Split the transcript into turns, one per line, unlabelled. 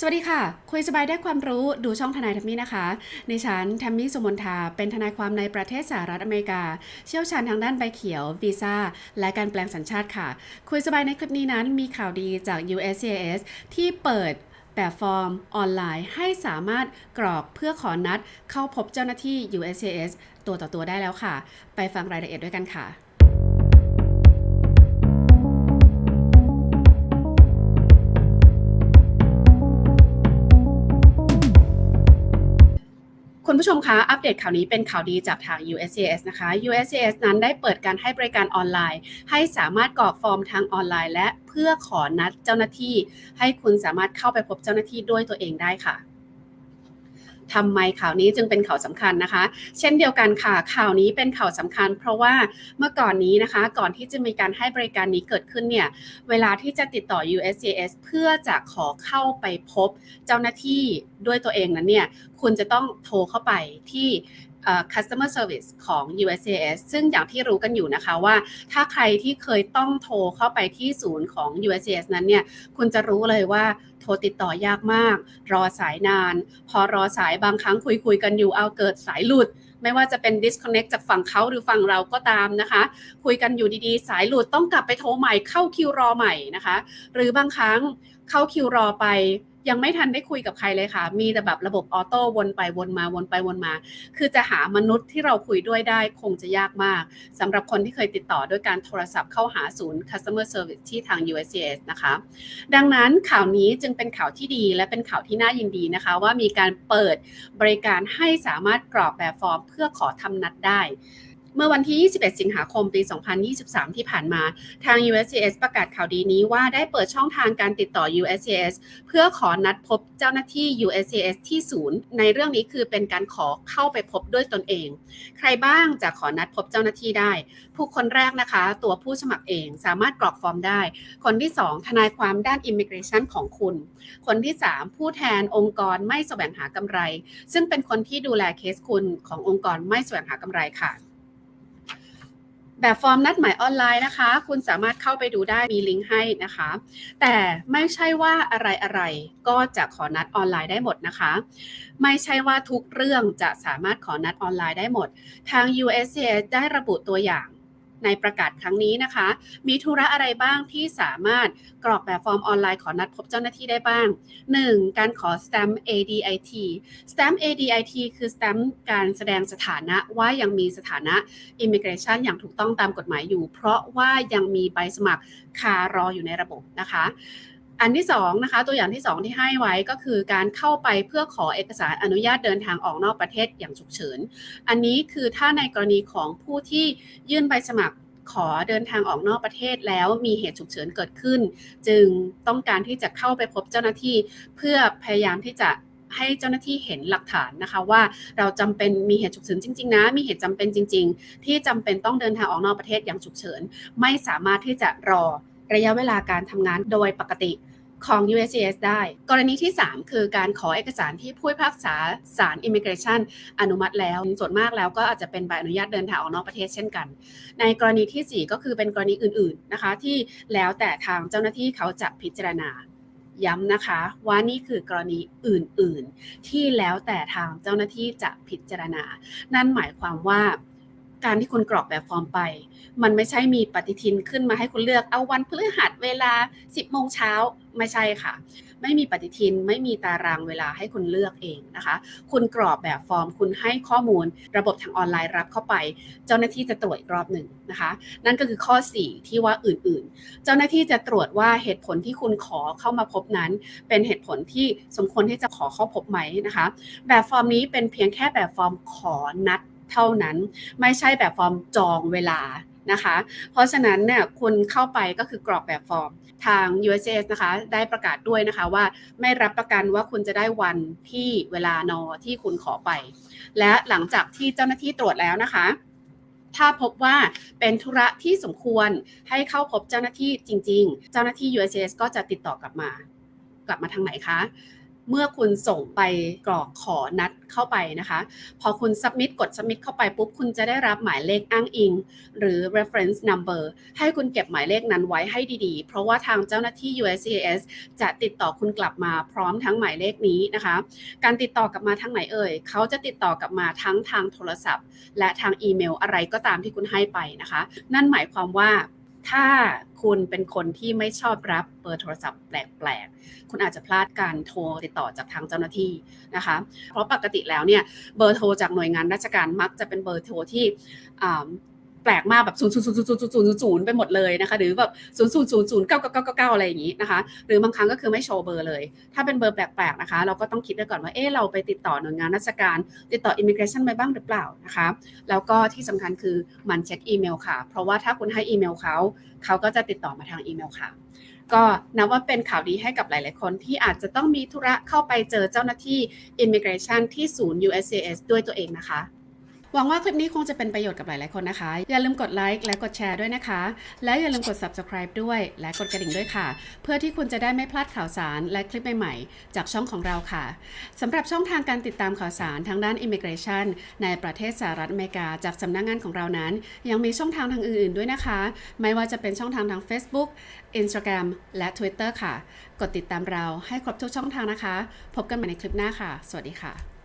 สวัสดีค่ะ คุยสบายได้ความรู้ดูช่องทนายทัมมี่นะคะ ในฉันทัมมี่สุมนทาเป็นทนายความในประเทศสหรัฐอเมริกา เชี่ยวชาญทางด้านใบเขียววีซ่าและการแปลงสัญชาติค่ะ คุยสบายในคลิปนี้นั้นมีข่าวดีจาก USCIS ที่เปิดแบบฟอร์มออนไลน์ให้สามารถกรอกเพื่อขอนัดเข้าพบเจ้าหน้าที่ USCIS ตัวต่อตัวได้แล้วค่ะ ไปฟังรายละเอียดด้วยกันค่ะ คุณผู้ชมคะ อัปเดตข่าวนี้เป็นข่าวดีจากทาง USCIS นะคะ USCIS นั้นได้เปิดการให้บริการออนไลน์ ให้สามารถกรอกฟอร์มทางออนไลน์ และเพื่อขอนัดเจ้าหน้าที่ ให้คุณสามารถเข้าไปพบเจ้าหน้าที่ด้วยตัวเองได้ค่ะ ทำไมข่าวนี้จึงเป็นข่าวสำคัญนะคะ เช่นเดียวกันค่ะ ข่าวนี้เป็นข่าวสำคัญ เพราะว่าเมื่อก่อนนี้นะคะ ก่อนที่จะมีการให้บริการนี้เกิดขึ้นเนี่ย เวลาที่จะติดต่อ USCIS เพื่อจะขอเข้าไปพบเจ้าหน้าที่ด้วยตัวเองนั้นเนี่ย คุณจะต้องโทรเข้าไปที่ customer service ของ USCIS ซึ่งอย่างที่รู้กันอยู่นะคะว่า ถ้าใครที่เคยต้องโทรเข้าไปที่ศูนย์ของ USCIS นั้นเนี่ย คุณจะรู้เลยว่าโทรติดต่อยากมาก รอสายนาน พอรอสายบางครั้งคุยคุยๆกันอยู่เอาเกิดสายหลุด ไม่ว่าจะเป็น disconnect จากฝั่งเขาหรือฝั่งเราก็ตามนะคะ คุยกันอยู่ดีๆ สายหลุดต้องกลับไปโทรใหม่เข้าคิวรอใหม่นะคะ หรือบางครั้ง เข้าคิวรอไป ยังไม่ทันได้คุยกับใครเลยค่ะ มีแต่แบบระบบออโต้วนไปวนมาวนไปวนมา คือจะหามนุษย์ที่เราคุยด้วยได้คงจะยากมากสำหรับคนที่เคยติดต่อด้วยการโทรศัพท์เข้าหาศูนย์ customer service ที่ทาง USCIS นะคะ ดังนั้นข่าวนี้จึงเป็นข่าวที่ดีและเป็นข่าวที่น่ายินดีนะคะ ว่ามีการเปิดบริการให้สามารถกรอกแบบฟอร์มเพื่อขอทำนัดได้ เมื่อวันที่ 21 สิงหาคม ปี 2023 ที่ผ่านมา ทาง USCIS ประกาศข่าวดีนี้ว่าได้เปิดช่องทางการติดต่อ USCIS เพื่อขอนัดพบเจ้าหน้าที่ USCIS ที่ศูนย์ ในเรื่องนี้คือเป็นการขอเข้าไปพบด้วยตนเอง ใครบ้างจะขอนัดพบเจ้าหน้าที่ได้ ผู้คนแรกนะคะ ตัวผู้สมัครเองสามารถกรอกฟอร์มได้ คนที่ 2 ทนายความด้าน Immigration ของคุณ คนที่ 3 ผู้แทนองค์กรไม่แสวงหากำไร ซึ่งเป็นคนที่ดูแลเคสคุณขององค์กรไม่แสวงหากำไรค่ะ แบบฟอร์มนัดหมายออนไลน์นะคะ คุณสามารถเข้าไปดูได้มีลิงก์ให้นะคะ แต่ไม่ใช่ว่าอะไรอะไรก็จะขอนัดออนไลน์ได้หมดนะคะ ไม่ใช่ว่าทุกเรื่องจะสามารถขอนัดออนไลน์ได้หมด ทาง USCS ได้ระบุตัวอย่าง ในประกาศครั้งนี้นะคะ มีธุระอะไรบ้างที่สามารถกรอกแบบฟอร์มออนไลน์ขอนัดพบเจ้าหน้าที่ได้บ้าง 1. การขอ stamp ADIT stamp ADIT คือ stamp การแสดงสถานะว่ายังมีสถานะ immigration อย่างถูกต้องตามกฎหมายอยู่ เพราะว่ายังมีใบสมัครคารออยู่ในระบบนะคะ อันที่สองนะคะตัวอย่างที่สองที่ให้ไว้ก็คือการเข้าไปเพื่อขอเอกสารอนุญาตเดินทางออกนอกประเทศอย่างฉุกเฉิน อันนี้คือถ้าในกรณีของผู้ที่ยื่นใบสมัครขอเดินทางออกนอกประเทศแล้วมีเหตุฉุกเฉินเกิดขึ้น จึงต้องการที่จะเข้าไปพบเจ้าหน้าที่ เพื่อพยายามที่จะให้เจ้าหน้าที่เห็นหลักฐานนะคะว่าเราจำเป็นมีเหตุฉุกเฉินจริง ๆ นะ มีเหตุจำเป็นจริง ๆ ที่จำเป็นต้องเดินทางออกนอกประเทศอย่างฉุกเฉิน ไม่สามารถที่จะรอระยะเวลาการทำงานโดยปกติ ของ USCIS ได้ กรณีที่ 3 คือการขอเอกสารที่ผู้พิพากษาศาล Immigration อนุมัติแล้ว ส่วนมากแล้วก็อาจจะเป็นใบอนุญาตเดินทางออกนอกประเทศเช่นกัน ในกรณีทีสี่ 4 ก็คือเป็นกรณีอื่นๆนะคะที่แล้วแต่ทางเจ้าหน้าที่เขาจะพิจารณาย้ำนะคะว่านี่คือกรณีอื่นๆ ที่แล้วแต่ทางเจ้าหน้าที่จะพิจารณา นั่นหมายความว่าการที่คุณกรอกแบบฟอร์มไป มันไม่ใช่มีปฏิทินขึ้นมาให้คุณเลือกเอาวันพฤหัสเวลา 10โมงเช้า ไม่ใช่ค่ะ ไม่มีปฏิทินไม่มีตารางเวลาให้คุณเลือกเองนะคะ คุณกรอกแบบฟอร์ม คุณให้ข้อมูลระบบทางออนไลน์รับเข้าไป เจ้าหน้าที่จะตรวจอีกรอบหนึ่งนะคะ นั่นก็คือข้อ 4 ที่ว่าอื่นๆ เจ้าหน้าที่จะตรวจว่าเหตุผลที่คุณขอเข้ามาพบนั้น เป็นเหตุผลที่สมควรที่จะขอเข้าพบไหมนะคะ แบบฟอร์มนี้เป็นเพียงแค่แบบฟอร์มขอนัดเท่านั้น ไม่ใช่แบบฟอร์มจองเวลา นะคะ เพราะฉะนั้นเนี่ยคุณเข้าไปก็คือกรอกแบบฟอร์มทาง USS นะคะได้ประกาศด้วยนะคะว่าไม่รับประกันว่าคุณจะได้วันที่เวลานอที่คุณขอไป และหลังจากที่เจ้าหน้าที่ตรวจแล้วนะคะถ้าพบว่าเป็นธุระที่สมควรให้เข้าพบเจ้าหน้าที่จริง ๆ เจ้าหน้าที่ USS ก็จะติดต่อกลับมา กลับมาทางไหนคะ เมื่อคุณส่งไปกรอกขอนัดเข้าไปนะคะ พอคุณ submit กด submit เข้าไปปุ๊บ คุณจะได้รับหมายเลขอ้างอิง หรือ reference number ให้คุณเก็บหมายเลขนั้นไว้ให้ดีๆ เพราะว่าทางเจ้าหน้าที่ USCIS จะติดต่อคุณกลับมาพร้อมทั้งหมายเลขนี้นะคะ การติดต่อกลับมาทางไหนเอ่ย เขาจะติดต่อกลับมาทั้งทางโทรศัพท์ และทางอีเมลอะไรก็ตามที่คุณให้ไปนะคะ นั่นหมายความว่า ถ้าคุณเป็นคนที่ไม่ชอบรับเบอร์โทรศัพท์แปลกๆ คุณอาจจะพลาดการโทรติดต่อจากทางเจ้าหน้าที่นะคะ เพราะปกติแล้วเนี่ยเบอร์โทรจากหน่วยงานราชการมักจะเป็นเบอร์โทรที่ ปลกมากแบบ0 0 0 0 0 0 0 0ไปหมดเลยนะคะ หรือแบบ0 0 0 0 9 9 9 9อะไรอย่างนี้นะคะ หรือบางครั้งก็คือไม่โชว์เบอร์เลย ถ้าเป็นเบอร์แปลกๆนะคะ เราก็ต้องคิดด้วยก่อนว่า เอ๊ะเราไปติดต่อหน่วยงานราชการ ติดต่ออิมิเกรชันไปบ้างหรือเปล่านะคะ แล้วก็ที่สำคัญคือมันเช็คอีเมลค่ะ เพราะว่าถ้าคุณให้อีเมลเขาเขาก็จะติดต่อมาทางอีเมลค่ะก็นับว่าเป็นข่าวดีให้กับหลาย ๆ คนที่อาจจะต้องมีธุระเข้าไปเจอเจ้าหน้าที่ Immigration ที่ศูนย์ USCIS ด้วยตัวเองนะคะ หวังว่าคลิปนี้คงจะเป็นประโยชน์กับหลาย ๆ คนนะคะ อย่าลืมกดไลค์และกดแชร์ด้วยนะคะ และอย่าลืมกด subscribe ด้วยและกดกระดิ่งด้วยค่ะ เพื่อที่คุณจะได้ไม่พลาดข่าวสารและคลิปใหม่ ๆ จากช่องของเราค่ะสำหรับช่องทางการติดตามข่าวสารทางด้าน Immigration ในประเทศสหรัฐอเมริกา จากสำนักงงานของเรานั้น ยังมีช่องทางทางอื่น ๆ ด้วยนะคะ ไม่ว่าจะเป็นช่องทางทาง Facebook Instagram และ Twitter ค่ะ กดติดตามเราให้ครบทุกช่องทางนะคะ พบกันใหม่ในคลิปหน้าค่ะ สวัสดีค่ะ